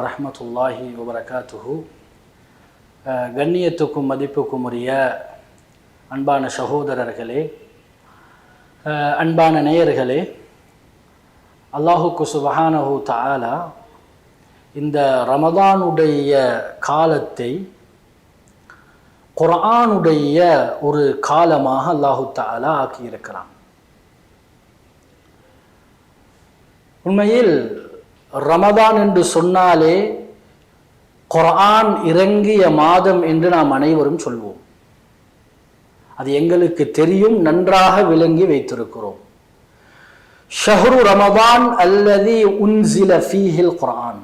ரஹமத்துல்லாஹி வபரகாத்துஹு. அஹ், கண்ணியத்துக்கும் மதிப்புக்கும் உரிய அன்பான சகோதரர்களே அன்பான நேயர்களே அல்லாஹுக்கு சுபஹானஹு தாலா இந்த ரமதானுடைய காலத்தை குரானுடைய ஒரு காலமாக அல்லாஹு தாலா ஆக்கியிருக்கிறான். உண்மையில் ரமதான் என்று சொன்னாலே குர்ஆன் இறங்கிய மாதம் என்று நாம் அனைவரும் சொல்வோம். அது எங்களுக்கு தெரியும் நன்றாக விளங்கி வைத்திருக்கிறோம். ஷஹ்ரு ரமதான் அல்லது உன்சில ஃபீஹில் குரான்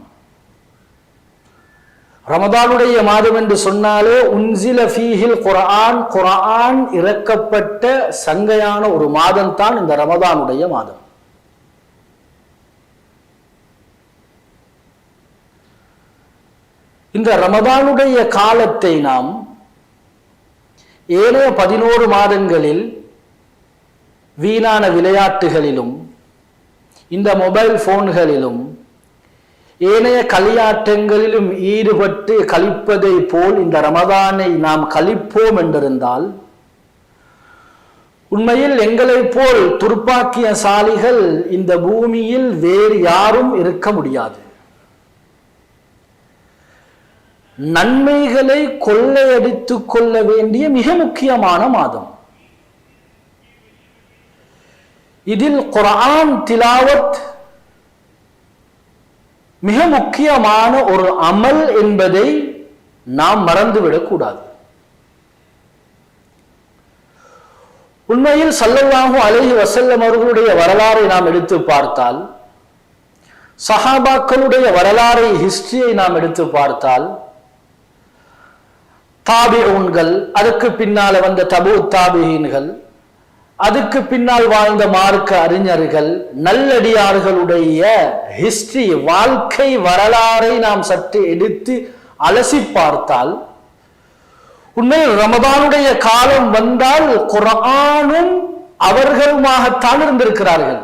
ரமதானுடைய மாதம் என்று சொன்னாலே உன்சில ஃபீஹில் குரான் குரான் இறக்கப்பட்ட சங்கையான ஒரு மாதம் தான் இந்த ரமதானுடைய மாதம். இந்த ரமதானுடைய காலத்தை நாம் ஏனைய பதினோரு மாதங்களில் வீணான விளையாட்டுகளிலும் இந்த மொபைல் போன்களிலும் ஏனைய களியாட்டங்களிலும் ஈடுபட்டு கழிப்பதை போல் இந்த ரமதானை நாம் கழிப்போம் என்றிருந்தால் உண்மையில் எங்களைப் போல் துர்ப்பாக்கிய சாலிகள் இந்த பூமியில் வேறு யாரும் இருக்க முடியாது. நன்மைகளை கொள்ளையடித்துக் கொள்ள வேண்டிய மிக முக்கியமான மாதம். இதில் குரான் திலாவத் மிக முக்கியமான ஒரு அமல் என்பதை நாம் மறந்துவிடக்கூடாது. உண்மையில் சல்லல்லாஹு அலஹி வசல்லம் அவர்களுடைய வரலாறை நாம் எடுத்து பார்த்தால் சஹாபாக்களுடைய வரலாறை ஹிஸ்டரியை நாம் எடுத்து பார்த்தால் தாபிஊன்கள் அதுக்கு பின்னால வந்த தபு தாபிஹீன்கள் அதுக்கு பின்னால் வாழ்ந்த மார்க்க அறிஞர்கள் நல்லடியார்களுடைய ஹிஸ்டரி வாழ்க்கை வரலாறை நாம் சற்று எடுத்து அலசி பார்த்தால் உண்மையில் ரமதானுடைய காலம் வந்தால் குரானும் அவர்களுமாகத்தான் இருந்திருக்கிறார்கள்.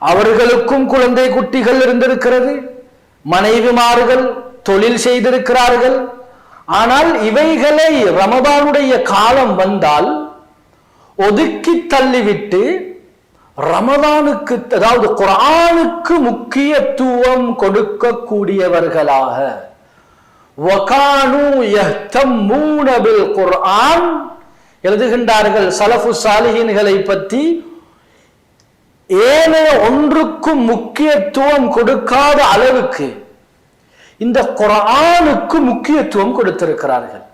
அவர்களுக்கும் குழந்தை குட்டிகள் இருந்திருக்கிறது மனைவிமார்கள் தொழில் செய்திருக்கிறார்கள் ஆனால் இவைகளை ரமதானுடைய காலம் வந்தால் ஒதுக்கி தள்ளிவிட்டு ரமதானுக்கு அதாவது குரானுக்கு முக்கியத்துவம் கொடுக்கக்கூடியவர்களாக. குர்ஆன். எழுதுகின்றார்கள் சலஃபு சாலிஹின்களை பற்றி ஏனைய ஒன்றுக்கும் முக்கியத்துவம் கொடுக்காத அளவுக்கு இந்த குரானுக்கு முக்கியத்துவம் கொடுத்திருக்கிறார்கள்.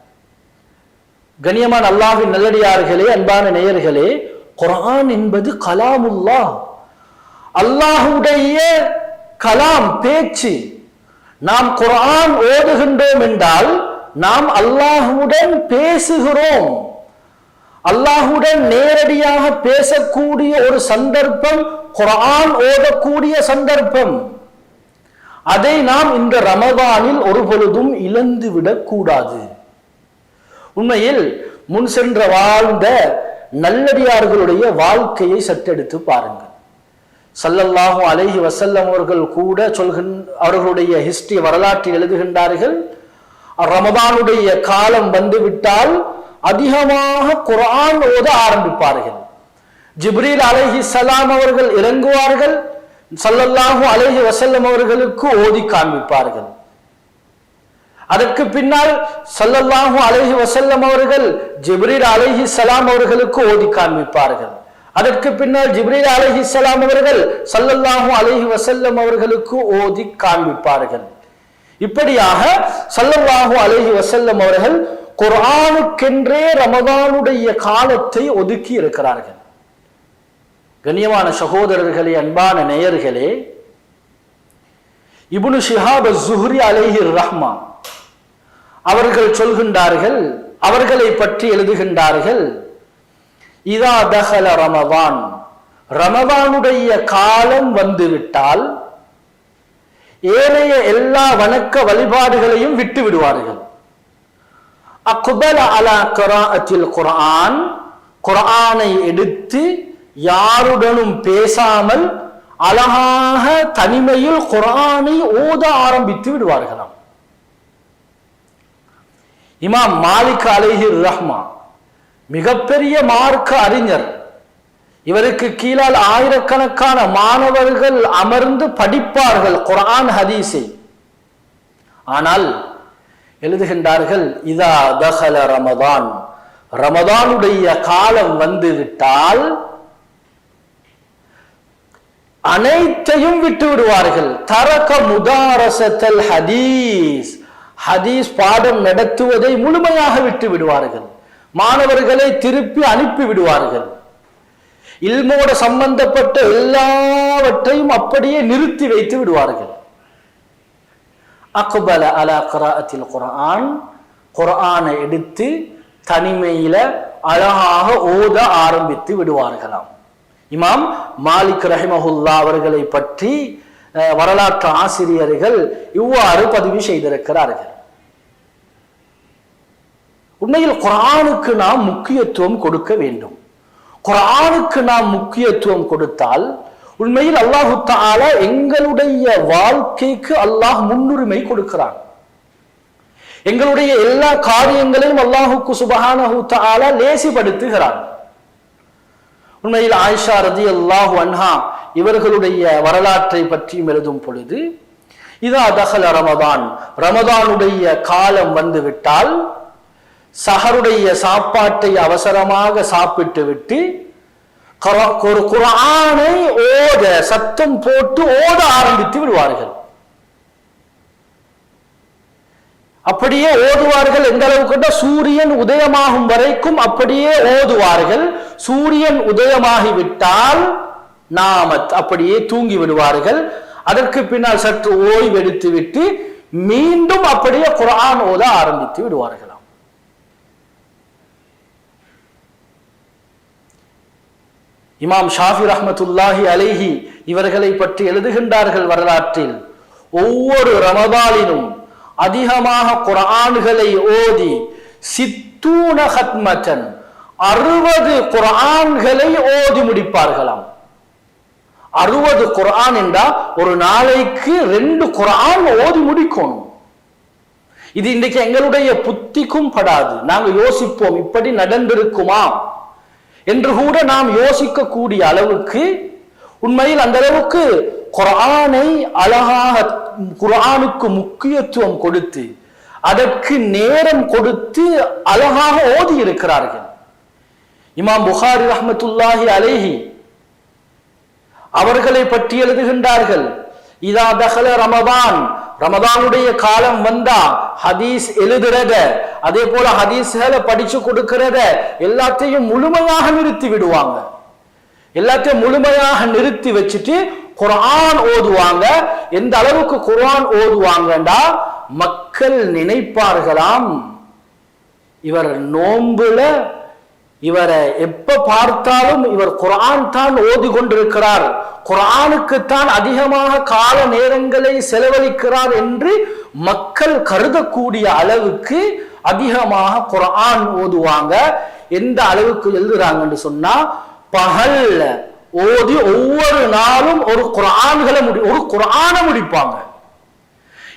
கண்ணியமான அல்லாஹின் நல்லடியார்களே அன்பான நேயர்களே குரான் என்பது கலாமுல்லா அல்லாஹுடைய கலாம் பேச்சு. நாம் குரான் ஓதுகின்றோம் என்றால் நாம் அல்லாஹுடன் பேசுகிறோம். அல்லாஹுடன் நேரடியாக பேசக்கூடிய ஒரு சந்தர்ப்பம் குரான் ஓதக்கூடிய சந்தர்ப்பம். அதை நாம் இந்த ரமதானில் ஒரு பொழுதும் இழந்து விடக்கூடாது. உண்மையில் முன் சென்ற வாழ்ந்த நல்லடியார்களுடைய வாழ்க்கையை சற்றெடுத்து பாருங்கள். சல்லல்லாஹும் அலைஹி வசல்லம் அவர்கள் கூட சொல்கின் அவர்களுடைய ஹிஸ்டரி வரலாற்றில் எழுதுகின்றார்கள் ரமதானுடைய காலம் வந்துவிட்டால் அதிகமாக குரான் ஓத ஆரம்பிப்பார்கள். ஜிப்ரீல் அலைஹி சலாம் அவர்கள் இறங்குவார்கள் சல்லல்லாஹு அலேஹி வசல்லம் அவர்களுக்கு ஓதி காண்பிப்பார்கள். அதற்கு பின்னால் சல்லல்லாஹு அலேஹி வசல்லம் அவர்கள் ஜிப்ரீல் அலேஹி சலாம் அவர்களுக்கு ஓதி காண்பிப்பார்கள். அதற்கு பின்னால் ஜிப்ரீல் அலைஹி சலாம் அவர்கள் சல்லல்லாஹு அலைஹி வசல்லம் அவர்களுக்கு ஓதி காண்பிப்பார்கள். இப்படியாக சல்லல்லாஹு அலைஹி வசல்லம் அவர்கள் குரானுக்கென்றே ரமதானுடைய காலத்தை ஒதுக்கி இருக்கிறார்கள். கண்ணியமான சகோதரர்களே அன்பான நேயர்களே இபுனு ஷிஹாப் ஜுஹ்ரி அலேஹி ரஹ்மா அவர்கள் சொல்கின்றார்கள் அவர்களை பற்றி எழுதுகின்றார்கள் இதா தஹல ரமவான். ரமவானுடைய காலம் வந்துவிட்டால் ஏனைய எல்லா வணக்க வழிபாடுகளையும் விட்டு விடுவார்கள். அக்குபல அலா கராஅத்தில் குர்ஆன் குர்ஆனை எடுத்து யாருடனும் பேசாமல் அழகாக தனிமையில் குரானை ஓத ஆரம்பித்து விடுவார்களாம். இமாம் மாலிக் அலைஹி ரஹ்மா மிகப்பெரிய மார்க்க அறிஞர். இவருக்கு கீழால் ஆயிரக்கணக்கான மாணவர்கள் அமர்ந்து படிப்பார்கள் குரான் ஹதீஸை. ஆனால் எழுதுகின்றார்கள் இதா தஹல ரமதான். ரமதானுடைய காலம் வந்து விட்டால் அனைத்தையும் விட்டு விடுவார்கள். தரக்க முதாரசத்தல் ஹதீஸ். ஹதீஸ் பாடம் நடத்துவதை முழுமையாக விட்டு விடுவார்கள். மாணவர்களை திருப்பி அனுப்பி விடுவார்கள். இல்மோட சம்பந்தப்பட்ட எல்லாவற்றையும் அப்படியே நிறுத்தி வைத்து விடுவார்கள். அக்பல அலா கராத்தில் குரான் குரானை எடுத்து தனிமையில அழகாக ஓத ஆரம்பித்து விடுவார்களாம் இமாம் மாலிக் ரஹிமஹுல்லா அவர்களை பற்றி வரலாற்று ஆசிரியர்கள் இவ்வாறு பதிவு செய்திருக்கிறார்கள். உண்மையில் குரானுக்கு நாம் முக்கியத்துவம் கொடுக்க வேண்டும். குரானுக்கு நாம் முக்கியத்துவம் கொடுத்தால் உண்மையில் அல்லாஹு தால எங்களுடைய வாழ்க்கைக்கு அல்லாஹ் முன்னுரிமை கொடுக்கிறான். எங்களுடைய எல்லா காரியங்களையும் அல்லாஹுக்கு சுபஹானஹு ஆல லேசிப்படுத்துகிறான். உண்மையில் ஆயிஷா ரதி அல்லாஹு அன்ஹா இவர்களுடைய வரலாற்றை பற்றியும் எழுதும் பொழுது இதா தஹல ரமதான். ரமதானுடைய காலம் வந்துவிட்டால் சஹருடைய சாப்பாட்டை அவசரமாக சாப்பிட்டு விட்டு ஒரு குரானை ஓத சத்தம் போட்டு ஓத ஆரம்பித்து விடுவார்கள். அப்படியே ஓதுவார்கள் எந்த அளவுக்கு சூரியன் உதயமாகும் வரைக்கும் அப்படியே ஓதுவார்கள். சூரியன் உதயமாகிவிட்டால் நாமத் அப்படியே தூங்கி விடுவார்கள். அதற்கு பின்னால் சற்று ஓய்வெடுத்து விட்டு மீண்டும் அப்படியே குரான் ஓத ஆரம்பித்து விடுவார்களாம். இமாம் ஷாஃபி ரஹமத்துல்லாஹி அலைஹி இவர்களை பற்றி எழுதுகின்றார்கள் வரலாற்றில். ஒவ்வொரு ரமதாலினும் அதிகமாக குரான்களை ஓதி சித்தூன அறுபது குரான்களை ஓதி முடிப்பார்களாம். அறுபது குரான் என்றா ஒரு நாளைக்கு ரெண்டு குரான் ஓதி முடிக்கணும். இது இன்றைக்கு எங்களுடைய புத்திக்கும் படாது. நாங்கள் யோசிப்போம் இப்படி நடந்திருக்குமா? என்று கூட நாம் யோசிக்கக்கூடிய அளவுக்கு உண்மையில் அந்த அளவுக்கு குரானை அழகாக குரானுக்கு முக்கியத்துவம் கொடுத்து அதற்கு நேரம் கொடுத்து அழகாக ஓதி இருக்கிறார்கள் இமாம் புகாரி ரஹமத்துல்லாஹி அலைஹி அவர்களை பற்றி எழுதுகின்றார்கள். இதா தஹல ரமதான் ரமதானுடைய காலம் வந்தா ஹதீஸ் எழுதுறத அதே போல ஹதீஸ்களை படிச்சு கொடுக்கிறத எல்லாத்தையும் முழுமையாக நிறுத்தி விடுவாங்க. எல்லாத்தையும் முழுமையாக நிறுத்தி வச்சுட்டு குரான் ஓதுவாங்க. எந்த அளவுக்கு குரான் ஓதுவாங்கண்டா மக்கள் நினைப்பார்களாம். இவர் நோம்புல இவரை எப்ப பார்த்தாலும் இவர் குரான் தான் ஓதி கொண்டிருக்கிறார் குரானுக்குத்தான் தான் அதிகமாக கால நேரங்களை செலவழிக்கிறார் என்று மக்கள் கருதக்கூடிய அளவுக்கு அதிகமாக குரான் ஓதுவாங்க. எந்த அளவுக்கு எழுதுறாங்கன்னு சொன்னா பகல்ல ஓதி ஒவ்வொரு நாளும் ஒரு குரான்களை முடி ஒரு குரானை முடிப்பாங்க.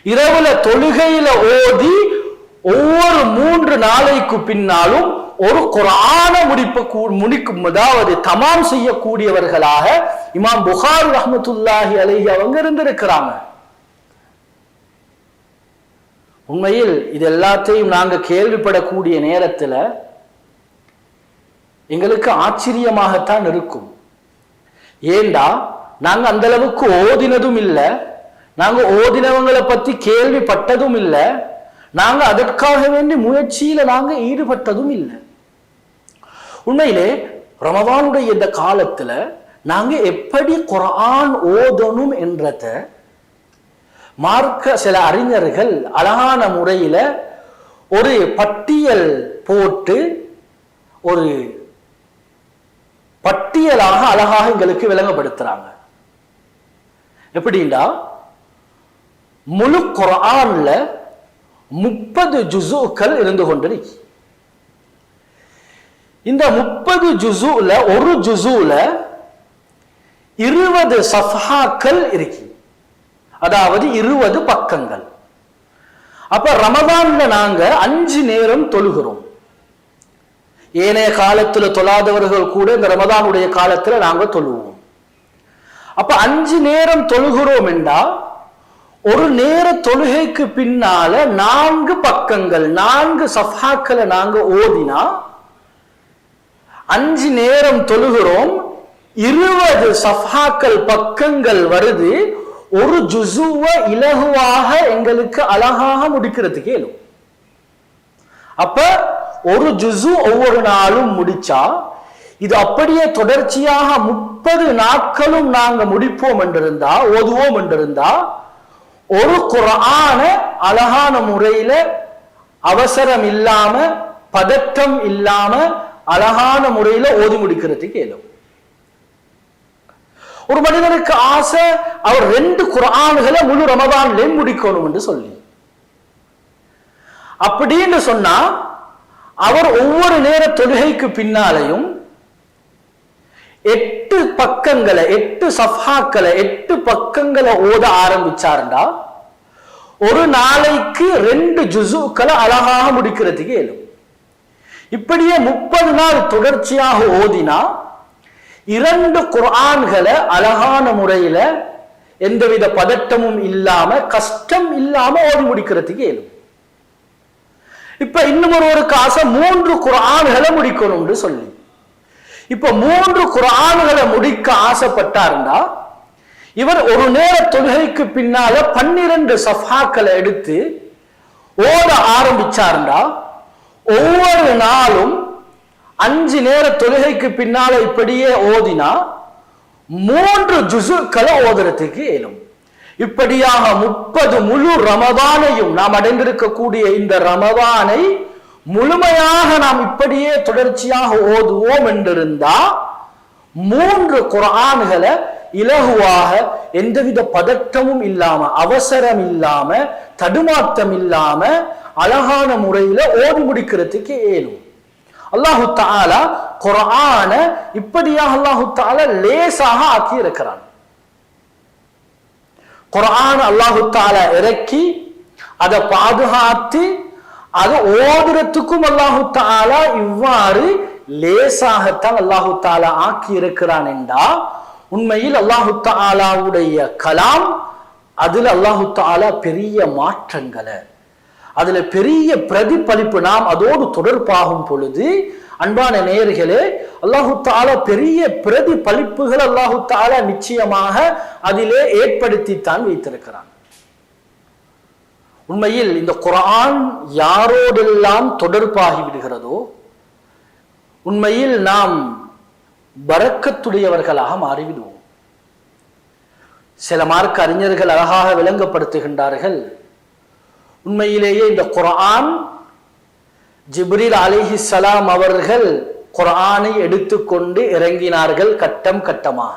இரவுல தொழுகையில ஓதி ஒவ்வொரு மூன்று நாளைக்கு பின்னாலும் ஒரு குரான முடிப்ப கூ- முடிக்கும் அதாவது தமாம் செய்யக்கூடியவர்களாக இமாம் புகார் ரஹமத்துல்லாஹி அலஹி அவங்க இருந்திருக்கிறாங்க. உண்மையில் இது எல்லாத்தையும் நாங்கள் கேள்விப்படக்கூடிய நேரத்தில் எங்களுக்கு ஆச்சரியமாகத்தான் இருக்கும். ஏண்டா? நாங்க அந்த அளவுக்கு ஓதினதும் இல்லை. நாங்க ஓதினவங்களை பத்தி கேள்விப்பட்டதும் இல்லை. நாங்க அதற்காக வேண்டி முயற்சியில நாங்க ஈடுபட்டதும் இல்லை. உண்மையிலே ரமவானுடைய இந்த காலத்துல நாங்க எப்படி குரான் ஓதணும் என்றத மார்க்க சில அறிஞர்கள் அழகான முறையில ஒரு பட்டியல் போட்டு ஒரு பட்டியலாக அழகாக எங்களுக்கு விளங்கப்படுத்துறாங்க. எப்படின்னா முழு குரான்ல முப்பது ஜுசுக்கள் இருந்து கொண்டிருக்கு இந்த முப்பது ஜுசுல ஒரு ஜுசுல இருபது சஃபாக்கள் இருக்கு. அதாவது இருபது பக்கங்கள். அப்ப ரமதான்ல நாங்க அஞ்சு நேரம் தொழுகிறோம். ஏனைய காலத்துல தொழாதவர்கள் கூட இந்த ரமதானுடைய காலத்துல நாங்க தொழுவோம். அப்ப அஞ்சு நேரம் தொழுகிறோம் என்றா ஒரு நேர தொழுகைக்கு பின்னால நான்கு பக்கங்கள் நான்கு சஃபாக்களை நாங்க ஓதினா அஞ்சு நேரம் தொழுகிறோம் இருபது சஃபாக்கள் பக்கங்கள் வருது ஒரு ஜுசுவ இலகுவாக எங்களுக்கு அழகாக முடிக்கிறதுக்கு இயலும் அப்ப ஒரு ஜுசு ஒவ்வொரு நாளும் முடிச்சா இது அப்படியே தொடர்ச்சியாக முப்பது நாட்களும் நாங்க முடிப்போம் என்றிருந்தா ஓதுவோம் என்றிருந்தா ஒரு குரான அழகான முறையில அவசரம் இல்லாம பதட்டம் இல்லாம அழகான முறையில ஓதி முடிக்கிறதுக்கு இயலும் ஒரு மனிதனுக்கு ஆசை அவர் ரெண்டு குரான்களை முழு ரமதான்லேயும் முடிக்கணும் என்று சொல்லி. அப்படின்னு சொன்னா அவர் ஒவ்வொரு நேர தொழுகைக்கு பின்னாலையும் எட்டு பக்கங்களை எட்டு சஃபாக்களை எட்டு பக்கங்களை ஓத ஆரம்பிச்சாருண்டா? ஒரு நாளைக்கு ரெண்டு ஜுசுக்களை அழகாக முடிக்கிறதுக்கு இயலும் இப்படியே முப்பது நாள் தொடர்ச்சியாக ஓதினா இரண்டு குரான்களை அழகான முறையில எந்தவித பதட்டமும் இல்லாம கஷ்டம் இல்லாம ஓடி முடிக்கிறதுக்கு இயலும் இப்ப இன்னும் ஒருவருக்கு ஆசை மூன்று குரான்களை முடிக்கணும்னு சொல்லி. இப்ப மூன்று குரான்களை முடிக்க ஆசைப்பட்டாருண்டா இவர் ஒரு நேர தொழுகைக்கு பின்னால பன்னிரண்டு சஃபாக்களை எடுத்து ஓத ஆரம்பிச்சாருண்டா ஒவ்வொரு நாளும் அஞ்சு நேர தொழுகைக்கு பின்னால இப்படியே ஓதினா மூன்று ஜுசுக்களை ஓதுறதுக்கு இயலும். இப்படியாக முப்பது முழு ரமதானையும் நாம் அடைந்திருக்கக்கூடிய இந்த ரமதானை முழுமையாக நாம் இப்படியே தொடர்ச்சியாக ஓதுவோம் என்றிருந்தா மூன்று குரான்களை இலகுவாக எந்தவித பதட்டமும் இல்லாம அவசரம் இல்லாம தடுமாற்றம் இல்லாம அழகான முறையில ஓடி முடிக்கிறதுக்கு ஏலும் அல்லாஹு தாலா குரான இப்படியாக அல்லாஹு தாலா லேசாக ஆக்கி இருக்கிறான் குரான் அல்லாஹு இறக்கி அதை பாதுகாத்து அதை ஓதுறதுக்கும் அல்லாஹு தாலா இவ்வாறு லேசாகத்தான் அல்லாஹு தாலா ஆக்கி இருக்கிறான் என்றா உண்மையில் அல்லாஹு தாலாவுடைய கலாம் அதுல அல்லாஹு தாலா பெரிய மாற்றங்களை அதுல பெரிய பிரதிபலிப்பு நாம் அதோடு தொடர்பாகும் பொழுது அன்பான நேயர்களே அல்லாஹு தாலா பெரிய பிரதிபலிப்புகள் அல்லாஹு தாலா நிச்சயமாக அதிலே ஏற்படுத்தித்தான் வைத்திருக்கிறான். உண்மையில் இந்த குரான் யாரோடெல்லாம் தொடர்பாகி விடுகிறதோ உண்மையில் நாம் பறக்கத்துடையவர்களாக மாறிவிடுவோம். சில மார்க்க அறிஞர்கள் அழகாக விளங்கப்படுத்துகின்றார்கள். உண்மையிலேயே இந்த குரான் ஜிப்ரில் அலிஹி சலாம் அவர்கள் குரானை எடுத்துக்கொண்டு இறங்கினார்கள் கட்டம் கட்டமாக.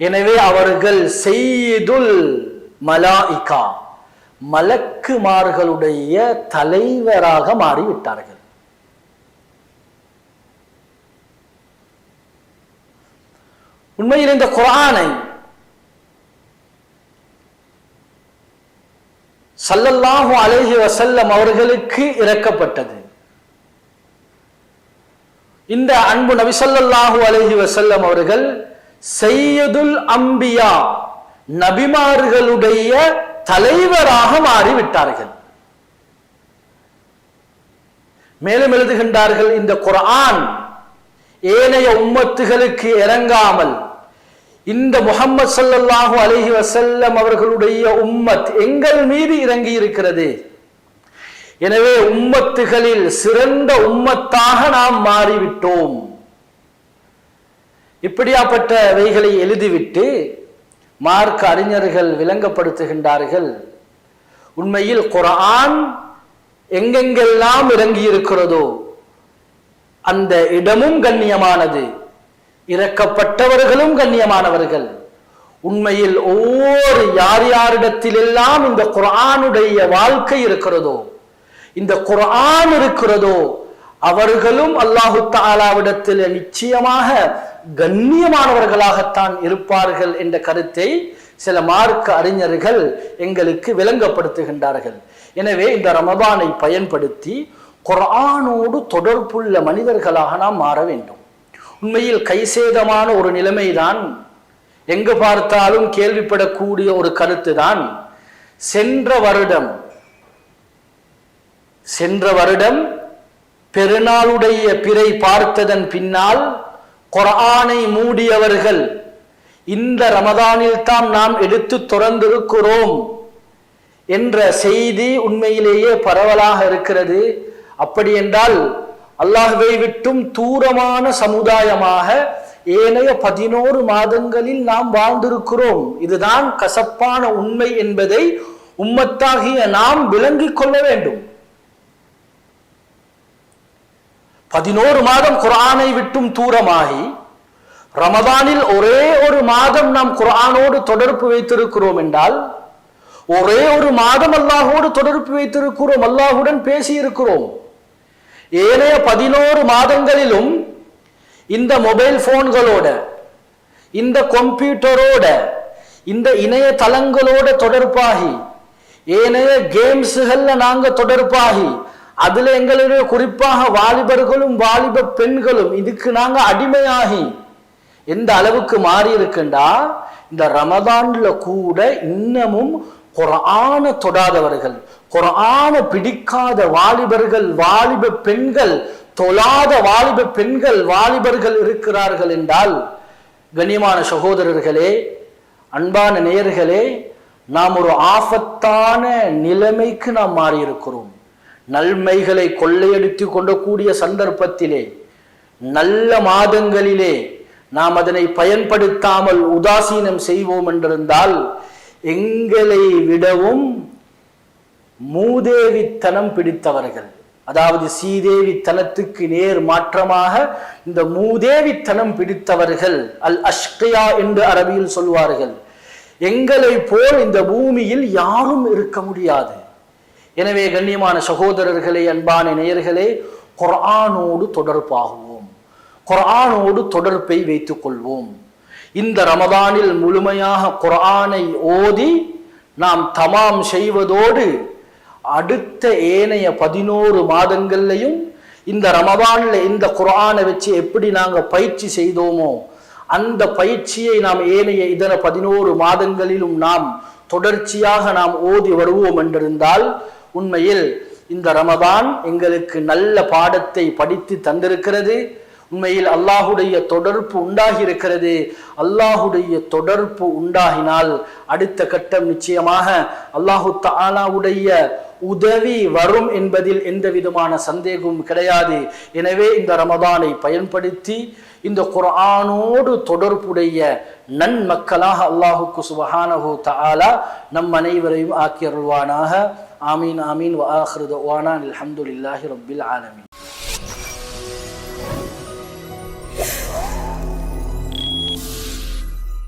எனவே அவர்கள் செய்துல் மலாஇகா மலக்குமார்களுடைய தலைவராக மாறிவிட்டார்கள். உண்மையில் இந்த குரானை சல்லல்லாஹு அலைஹி வசல்லம் அவர்களுக்கு இறக்கப்பட்டது. இந்த அன்பு நபி ஸல்லல்லாஹு அலைஹி வசல்லம் அவர்கள் செய்யதுல் அம்பியா நபிமார்களுடைய தலைவராக மாறிவிட்டார்கள். மேலும் எழுதுகின்றார்கள் இந்த குரான் ஏனைய உம்மத்துகளுக்கு இறங்காமல் இந்த முகம்மது ஸல்லல்லாஹு அலஹி வசல்லம் அவர்களுடைய உம்மத் எங்கள் மீது இறங்கி இருக்கிறது எனவே உம்மத்துகளில் சிறந்த உம்மத்தாக நாம் மாறிவிட்டோம். இப்படியாப்பட்டவைகளை எழுதிவிட்டு மார்க்க அறிஞர்கள் விளங்கப்படுத்துகின்றார்கள். உண்மையில் குரான் எங்கெங்கெல்லாம் இறங்கி இருக்கிறதோ அந்த இடமும் கண்ணியமானது. இறக்கப்பட்டவர்களும் கண்ணியமானவர்கள். உண்மையில் ஒவ்வொரு யார் யாரிடத்திலெல்லாம் இந்த குரானுடைய வாழ்க்கை இருக்கிறதோ இந்த குரான் இருக்கிறதோ அவர்களும் அல்லாஹு தாலாவிடத்தில் நிச்சயமாக கண்ணியமானவர்களாகத்தான் இருப்பார்கள் என்ற கருத்தை சில மார்க்க அறிஞர்கள் எங்களுக்கு விளங்கப்படுத்துகின்றார்கள். எனவே இந்த ரமபானை பயன்படுத்தி குரானோடு தொடர்புள்ள மனிதர்களாக நாம் மாற வேண்டும். உண்மையில் கைசேதமான ஒரு நிலைமைதான். எங்கு பார்த்தாலும் கேள்விப்படக்கூடிய ஒரு கருத்து தான் சென்ற வருடம் சென்ற வருடம் பெருநாளுடைய பிறை பார்த்ததன் பின்னால் கொரானை மூடியவர்கள் இந்த ரமதானில் தான் நாம் எடுத்து துறந்திருக்கிறோம் என்ற செய்தி உண்மையிலேயே பரவலாக இருக்கிறது. அப்படி என்றால் அல்லாஹ்வை விட்டும் தூரமான சமுதாயமாக ஏனைய பதினோரு மாதங்களில் நாம் வாழ்ந்திருக்கிறோம். இதுதான் கசப்பான உண்மை என்பதை உம்மத்தாகிய நாம் விளங்கிக் கொள்ள வேண்டும். பதினோரு மாதம் குரானை விட்டும் தூரமாகி ரமதானில் ஒரே ஒரு மாதம் நாம் குரானோடு தொடர்பு வைத்திருக்கிறோம் என்றால் ஒரே ஒரு மாதம் அல்லாஹோடு தொடர்பு வைத்திருக்கிறோம் அல்லாஹுடன் பேசியிருக்கிறோம். இருக்கிறோம் ஏனைய பதினோரு மாதங்களிலும் இந்த மொபைல் போன்களோட இந்த கம்ப்யூட்டரோட இந்த இணையதளங்களோட தொடர்பாகி ஏனைய கேம்ஸுகள்ல நாங்க தொடர்பாகி அதுல எங்களுடைய குறிப்பாக வாலிபர்களும் வாலிப பெண்களும் இதுக்கு நாங்க அடிமையாகி எந்த அளவுக்கு மாறி இருக்குண்டா இந்த ரமதான்ல கூட இன்னமும் குரான தொடாதவர்கள் குரான பிடிக்காத வாலிபர்கள் வாலிப பெண்கள் தொழாத வாலிப பெண்கள் வாலிபர்கள் இருக்கிறார்கள் என்றால் கண்ணியமான சகோதரர்களே அன்பான நேயர்களே நாம் ஒரு ஆபத்தான நிலைமைக்கு நாம் மாறியிருக்கிறோம். நன்மைகளை கொள்ளையடித்து கொண்டக்கூடிய சந்தர்ப்பத்திலே நல்ல மாதங்களிலே நாம் அதனை பயன்படுத்தாமல் உதாசீனம் செய்வோம் என்றிருந்தால் எங்களை விடவும் மூதேவித்தனம் பிடித்தவர்கள். அதாவது சீதேவித்தனத்துக்கு நேர் மாற்றமாக இந்த மூதேவித்தனம் பிடித்தவர்கள் அல் அஷ்கையா என்று அரபியில் சொல்வார்கள். எங்களை போல் இந்த பூமியில் யாரும் இருக்க முடியாது. எனவே கண்ணியமான சகோதரர்களே அன்பான நேயர்களே குரானோடு தொடர்பாகுவோம். குரானோடு தொடர்பை வைத்துக் கொள்வோம். இந்த ரமதானில் முழுமையாக குரானை ஓதி நாம் தமாம் செய்வதோடு அடுத்த ஏனைய பதினோரு மாதங்கள்லையும் இந்த ரமதான்ல இந்த குரானை வச்சு எப்படி நாங்கள் பயிற்சி செய்தோமோ அந்த பயிற்சியை நாம் ஏனைய இதர பதினோரு மாதங்களிலும் நாம் தொடர்ச்சியாக நாம் ஓதி வருவோம் என்றிருந்தால் உண்மையில் இந்த ரமதான் எங்களுக்கு நல்ல பாடத்தை படித்து தந்திருக்கிறது. உண்மையில் அல்லாஹுடைய தொடர்பு உண்டாகி இருக்கிறது அல்லாஹுடைய தொடர்பு உண்டாகினால் அடுத்த கட்டம் நிச்சயமாக அல்லாஹு தாலாவுடைய உதவி வரும் என்பதில் எந்த விதமான சந்தேகமும் கிடையாது. எனவே இந்த ரமதானை பயன்படுத்தி இந்த குரானோடு தொடர்புடைய நன் மக்களாக அல்லாஹுக்கு சுபஹானஹு தாலா நம் அனைவரையும் ஆக்கியருள்வானாக ஆமீன் ஆமீன். வ ஆஹிரு தஅவானா அல்ஹம்துலில்லாஹி